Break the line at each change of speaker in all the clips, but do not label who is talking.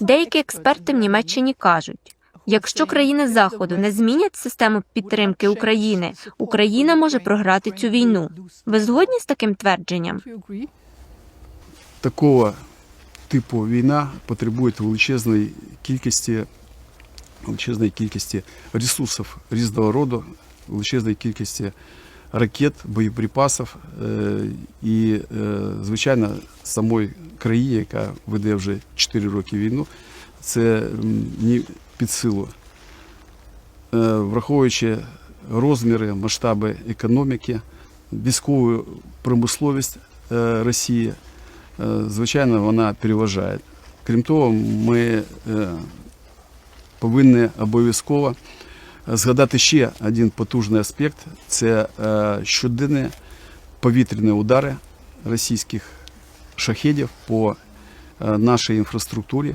Деякі експерти в Німеччині кажуть, якщо країни Заходу не змінять систему підтримки України, Україна може програти цю війну. Ви згодні з таким твердженням?
такого типу війна потребує величезної кількості, величезної кількості ресурсів різного роду, величезної кількості ракет, боєприпасів е, і, е, звичайно, самої країни, яка веде вже 4 роки війну, це ні під силу. Е, Враховуючи розміри, масштаби економіки, військову промисловість Росії, звичайно, вона переважає. Крім того, ми повинні обов'язково згадати ще один потужний аспект це е, щоденні повітряні удари російських шахедів по е, нашій інфраструктурі,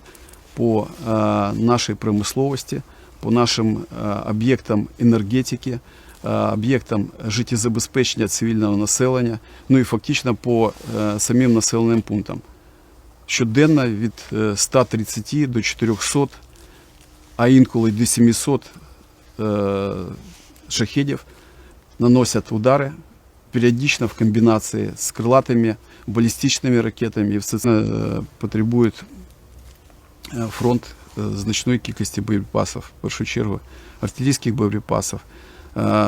по е, нашій промисловості, по нашим об'єктам енергетики, об'єктам життєзабезпечення цивільного населення, ну і фактично по самим населеним пунктам. Щоденно від е, 130 до 400, а інколи до 700 е, шахедів наносять удари періодично в комбінації з крилатими балістичними ракетами. І все це е, потребує е, фронт значної кількості боєприпасів, в першу чергу артилерійських боєприпасів.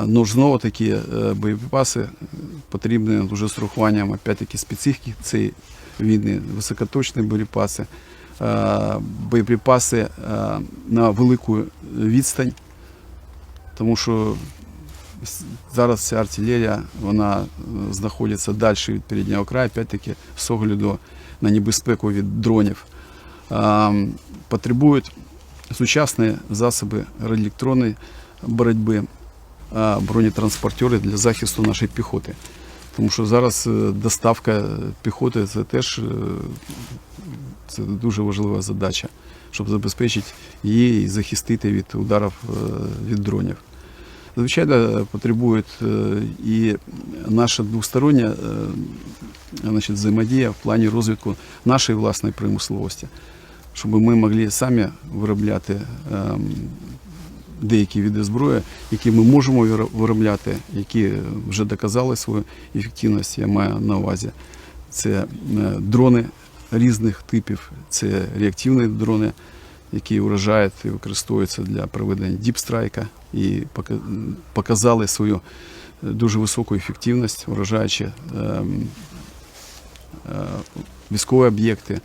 Ну, знову такі боєприпаси потрібні дуже з урахуванням опять-таки специфіки цієї війни, високоточні боєприпаси, боєприпаси на велику відстань, тому що зараз ця артилерія вона е, знаходиться далі від переднього краю, опять-таки з огляду на небезпеку від дронів. Потребують сучасні засоби радіоелектронної боротьби, бронетранспортери для захисту нашої піхоти. Тому що зараз е, доставка піхоти це теж е, це дуже важлива задача, щоб забезпечити її і захистити від ударів від дронів. Звичайно, потребує і наша двостороння е, значить, взаємодія в плані розвитку нашої власної промисловості, щоб ми могли самі виробляти ем, деякі види зброї, які ми можемо виробляти, які вже доказали свою ефективність, я маю на увазі. Це е, дрони різних типів, це реактивні дрони, які вражає і використовується для проведення діпстрайка і пока- показали свою е, дуже високу ефективність, вражаючи ем, е, військові об'єкти.